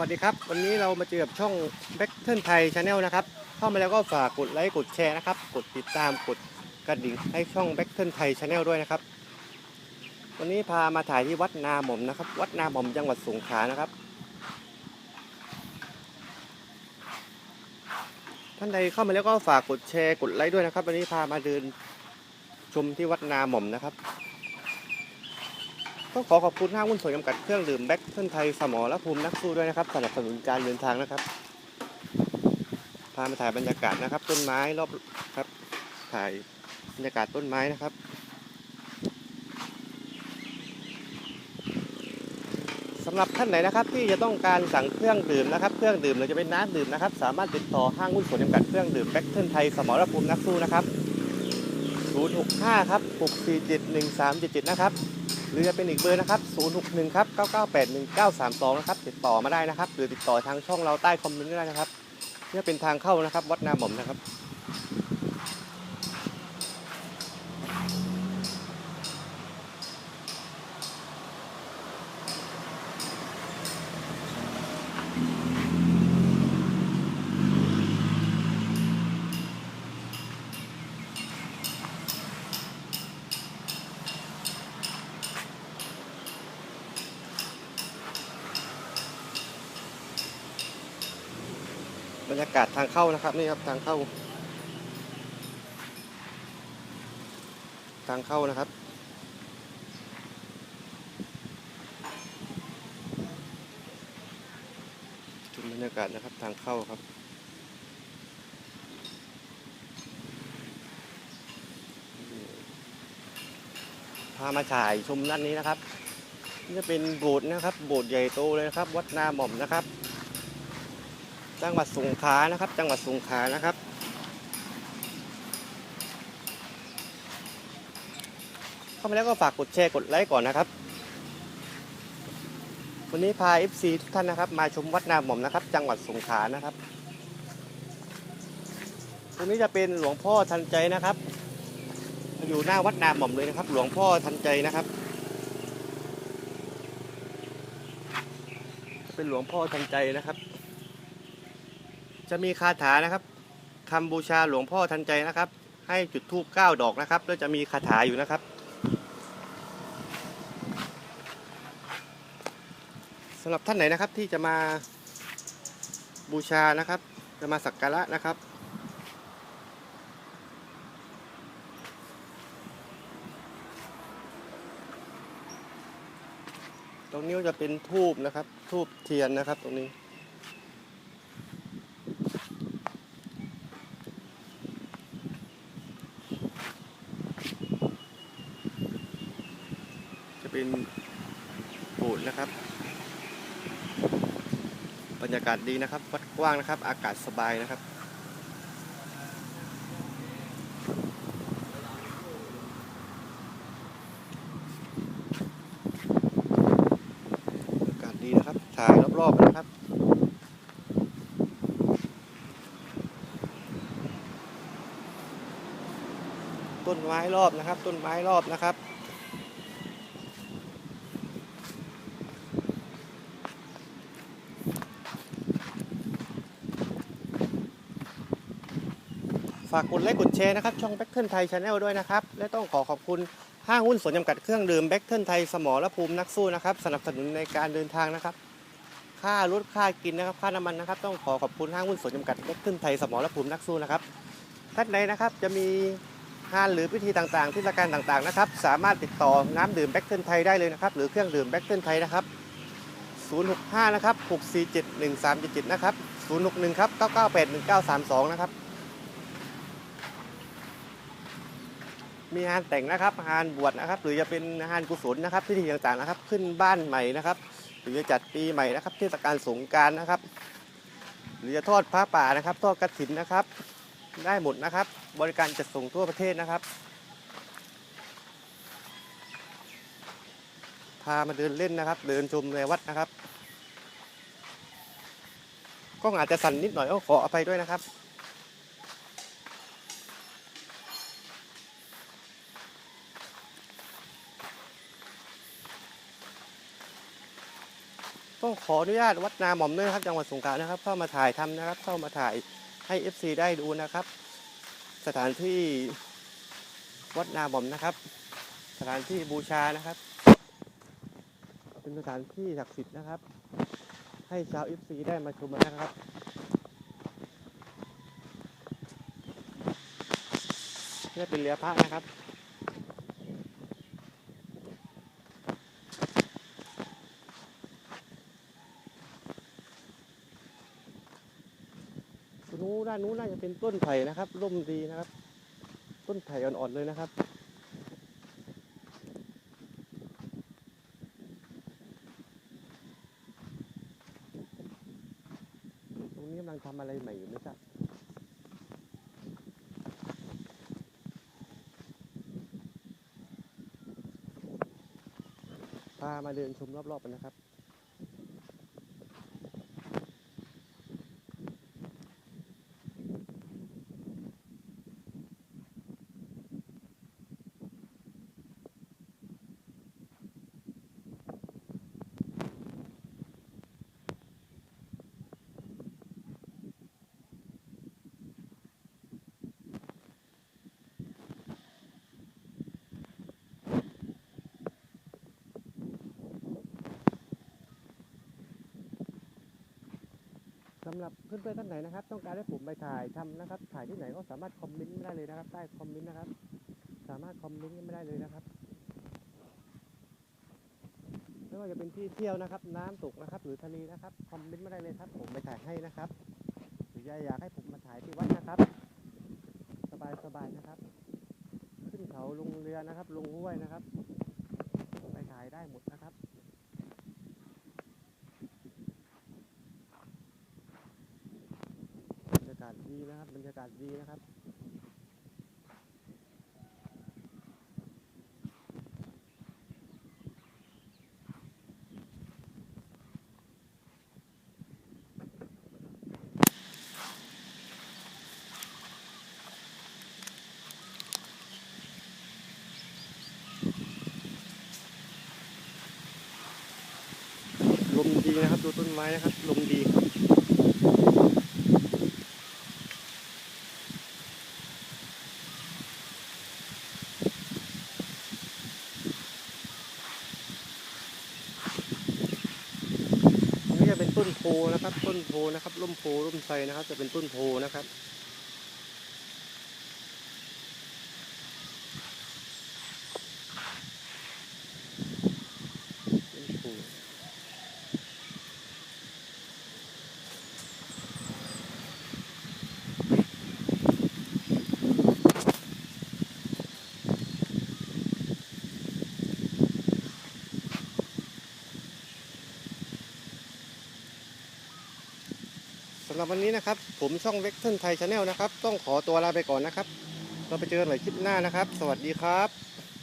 วัสดีครับ วันนี้เรามาเจอกับช่อง b a c k เทิ n ไทยชาแนลนะครับ เข้ามาแล้วก็ฝากกดไลค์กดแชร์นะครับ กดติดตามกดกระดิ่งให้ช่อง b a c k เทิ n ไทยชาแนลด้วยนะครับ วันนี้พามาถ่ายที่วัดนาหม่อมนะครับ วัดนาหม่อมจังหวัดสงขลานะครับ ท่านใดเข้ามาแล้วก็ฝากกดแชร์กดไลค์ด้วยนะครับ วันนี้พามาเดินชมที่วัดนาหม่อมนะครับ ก็ขอขอบคุณห้างหุ้นส่วนจำกัดเครื่องดื่มแบ็คเทิลไทยสมอและภูมินักสู้ด้วยนะครับสนับสนุนการเดินทางนะครับพามาถ่ายบรรยากาศนะครับ ต้นไม้รอบครับถ่ายบรรยากาศต้นไม้นะครับสำหรับท่านไหนนะครับที่จะต้องการสั่งเครื่องดื่มนะครับ เครื่องดื่มเราจะเป็นน้ำดื่มนะครับ สามารถติดต่อห้างหุ้นส่วนจำกัดเครื่องดื่มแบ็คเทิลไทยสมอและภูมินักสู้นะครับ 065 ครับ 6471377 นะครับ หรือจะเป็นอีกเบอร์นะครับ 061 ครับ 998 1932 นะครับ ติดต่อมาได้นะครับ หรือติดต่อทางช่องเราใต้คอมเมนต์ก็ได้นะครับนี่เป็นทางเข้านะครับ วัดนาหม่อมนะครับ บรรยากาศทางเข้านะครับนี่ครับทางเข้า ทางเข้านะครับชมบรรยากาศนะครับทางเข้าครับพามาฉายชมด้านนี้นะครับนี่จะเป็นโบสถ์นะครับ โบสถ์ใหญ่โตเลยนะครับ วัดนาหม่อมนะครับ จังหวัดสงขลานะครับ จังหวัดสงขลานะครับ เข้ามาแล้วก็ฝากกดแชร์กดไลค์ก่อนนะครับ วันนี้พา FC ทุกท่านนะครับ มาชมวัดนาหม่อมนะครับ จังหวัดสงขลานะครับตรงนี้จะเป็นหลวงพ่อทันใจนะครับ อยู่หน้าวัดนาหม่อมเลยนะครับ หลวงพ่อทันใจนะครับ เป็นหลวงพ่อทันใจนะครับ จะมีคาถานะครับคำบูชาหลวงพ่อทันใจนะครับ ให้จุดธูปเก้าดอกนะครับ แล้วจะมีคาถาอยู่นะครับสำหรับท่านไหนนะครับที่จะมาบูชานะครับ จะมาสักการะนะครับตรงนี้จะเป็นทูบนะครับ ทูบเทียนนะครับตรงนี้ เป็นโบสถ์นะครับ บรรยากาศดีนะครับ วัดกว้างนะครับ อากาศสบายนะครับอากาศดีนะครับ ถ่ายรอบๆนะครับต้นไม้รอบนะครับ ต้นไม้รอบนะครับากกดไลค์กดแชร์นะครับ ช่องแบ็คเทิลไทยชาแนลด้วยนะครับ และต้องขอขอบคุณห้างหุ้นส่วนจำกัดเครื่องดื่มแบ็คเทิลไทยสมอและภูมินักสู้นะครับ สนับสนุนในการเดินทางนะครับ ค่ารถค่ากินนะครับ ค่าน้ำมันนะครับ ต้องขอขอบคุณห้างหุ้นส่วนจำกัดแบ็คเทิลไทยสมอและภูมินักสู้นะครับท่านใดนะครับจะมีงานหรือพิธีต่างๆเทศกาลต่างๆนะครับ สามารถติดต่อน้ำดื่มแบ็คเทิลไทยได้เลยนะครับ หรือเครื่องดื่มแบ็คเทิลไทยนะครับ 065 นะครับ 647 1377 นะครับ 061 ครับ 998 1932 นะครับ มีงานแต่งนะครับงานบวชนะครับ หรือจะเป็นงานกุศลนะครับพิธีต่างๆนะครับ ขึ้นบ้านใหม่นะครับ หรือจะจัดปีใหม่นะครับ เทศกาลสงการนะครับ หรือจะทอดพระป่านะครับ ทอดกระถินนะครับ ได้หมดนะครับ บริการจัดส่งทั่วประเทศนะครับ พามาเดินเล่นนะครับ เดินชมในวัดนะครับกล้องอาจจะสั่นนิดหน่อยก็ขออภัยด้วยนะครับ ต้องขออนุญาตวัดนาหม่อมด้วยนะครับจังหวัดสงขลานะครับ เข้ามาถ่ายทำนะครับ เข้ามาถ่ายให้ FC ได้ดูนะครับ สถานที่วัดนาหม่อมนะครับ สถานที่บูชานะครับ เป็นสถานที่ศักดิ์สิทธิ์นะครับ ให้ชาว FC ได้มาชมนะครับนี่เป็นเรือพระนะครับ นู้นด้านนู้นน่าจะเป็นต้นไผ่นะครับร่มดีนะครับ ต้นไผ่อ่อนๆเลยนะครับตรงนี้กำลังทำอะไรใหม่อยู่ไม่ทราบพามาเดินชมรอบๆกันนะครับ สำหรับเพื่อนๆท่านไหนนะครับ ต้องการให้ผมไปถ่ายทำนะครับ ถ่ายที่ไหนก็สามารถคอมเมนต์ไม่ได้เลยนะครับใต้คอมเมนต์นะครับ สามารถคอมเมนต์ไม่ได้เลยนะครับไม่ว่าจะเป็นที่เที่ยวนะครับ น้ำตกนะครับ หรือทะเลนะครับคอมเมนต์ไม่ได้เลยครับ ผมไปถ่ายให้นะครับ หรืออยากให้ผมมาถ่ายที่วัดนะครับ สบายๆนะครับ ขึ้นเขาลงเรือนะครับ ลงห้วยนะครับ ไปถ่ายได้หมดนะครับรรยากาศดีนะครับ บรรยากา ศดีนะครับ ลมดีนะครับ ดูต้นไม้นะครับ ลมดีครับ อันนี้จะเป็นต้นโพนะครับ ต้นโพนะครับร่มโพร่มไทรนะครับ จะเป็นต้นโพนะครับำหรับวันนี้นะครับ ผมช่องเว็กเทิลไทยชาแนลนะครับ ต้องขอตัวลาไปก่อนนะครับ เราไปเจอกันใหม่คลิปหน้านะครับ สวัสดีครับ